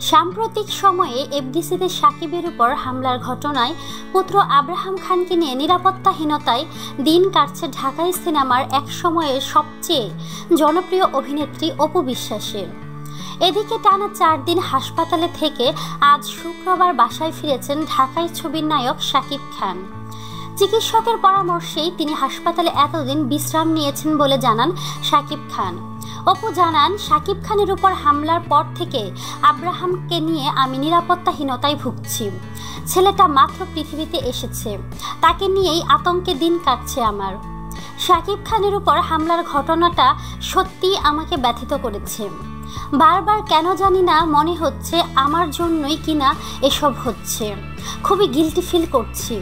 সাম্প্রতিক সময়ে এফডিসিতে সাকিবের উপর হামলার ঘটনায় পুত্র আব্রাহাম খানকে নিয়ে নিরাপত্তাহীনতায় দিন কাটছে ঢাকাই সিনেমার এক সময়ের সবচেয়ে জনপ্রিয় অভিনেত্রী অপু বিশ্বাসের। এদিকে টানা চার দিন হাসপাতালে থেকে আজ শুক্রবার বাসায় ফিরেছেন ঢাকাই ছবির নায়ক শাকিব খান। চিকিৎসকের পরামর্শেই তিনি হাসপাতালে এতদিন বিশ্রাম নিয়েছেন বলে জানান শাকিব খান। অপু জানান, সাকিব খানের উপর হামলার পর থেকে আব্রাহামকে নিয়ে আমি নিরাপত্তাহীনতায় ভুগছি। ছেলেটা মাত্র পৃথিবীতে এসেছে। তাকে নিয়েই আতঙ্কে দিন কাটছে আমার। শাকিব খানের উপর হামলার ঘটনাটা সত্যিই আমাকে ব্যথিত করেছে। বারবার কেন জানি না মনে হচ্ছে আমার জন্যই কিনা এসব হচ্ছে। খুবই গিলটি ফিল করছি।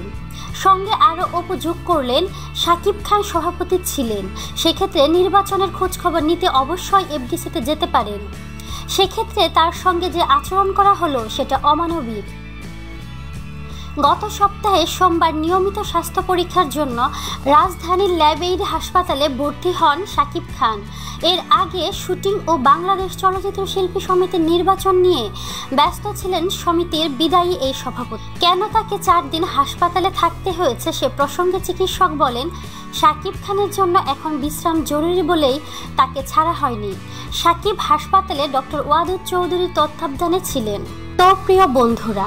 সঙ্গে আরও উপযোগ করলেন সাকিব খান সভাপতি ছিলেন। সেক্ষেত্রে নির্বাচনের খোঁজখবর নিতে অবশ্যই এফডিসিতে যেতে পারেন। সেক্ষেত্রে তার সঙ্গে যে আচরণ করা হলো সেটা অমানবিক। গত সপ্তাহে সোমবার নিয়মিত স্বাস্থ্য পরীক্ষার জন্য রাজধানীর ল্যাবেইড হাসপাতালে ভর্তি হন শাকিব খান। এর আগে শুটিং ও বাংলাদেশ চলচ্চিত্র শিল্পী সমিতির নির্বাচন নিয়ে ব্যস্ত ছিলেন সমিতির বিদায়ী এই সভাপতি। কেন তাকে চার দিন হাসপাতালে থাকতে হয়েছে সে প্রসঙ্গে চিকিৎসক বলেন শাকিব খানের জন্য এখন বিশ্রাম জরুরি বলেই তাকে ছাড়া হয়নি। সাকিব হাসপাতালে ডক্টর ওয়াদুদ চৌধুরীর তত্ত্বাবধানে ছিলেন। তো প্রিয় বন্ধুরা